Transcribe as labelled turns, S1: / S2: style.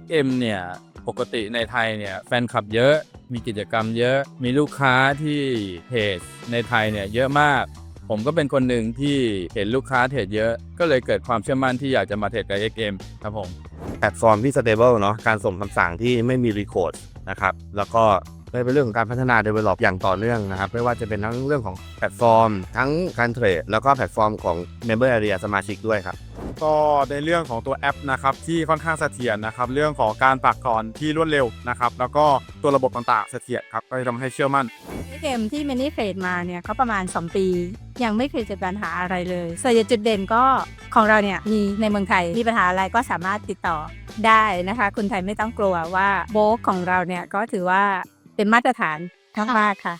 S1: XM เนี่ยปกติในไทยเนี่ยแฟนคลับเยอะ มีกิจกรรมเยอะ มีลูกค้าที่เพจในไทยเนี่ยเยอะมาก ผมก็เป็นคนหนึ่งที่เห็นลูกค้าเทรดเยอะ ก็เลยเกิดความเชื่อมั่นที่อยากจะมาเทรดกับ XM ครับผม
S2: แพลตฟอร์มที่ stable เนาะการส่งคำสั่งที่ไม่มี record นะครับแล้วก็เป็นเรื่องของการพัฒนา develop อย่างต่อเนื่องนะครับ ไม่ว่าจะเป็นทั้งเรื่องของแพลตฟอร์ม ทั้งการเทรดแล้วก็แพลตฟอร์มของ member area สมาชิกด้วยครับ
S3: ก็ในเรื่องของตัวแอปนะครับที่ค่อนข้างเสถียรนะครับเรื่องของการปักถอนที่รวดเร็วนะครับแล้วก็ตัวระบบต่างๆเสถียรครับก็จะทำให้เชื่อมั่น
S4: เกมที่เมินิเฟดมาเนี่ยก็ประมาณ 2 ปี ยังไม่เคยเจอปัญหาอะไรเลยส่วนจุดเด่นก็ของเราเนี่ยมีในเมืองไทยมีปัญหาอะไรก็สามารถติดต่อได้นะคะคุณไทยไม่ต้องกลัวว่าโบกของเราเนี่ยก็ถือว่าเป็นมาตรฐานทั้งมากค่ะ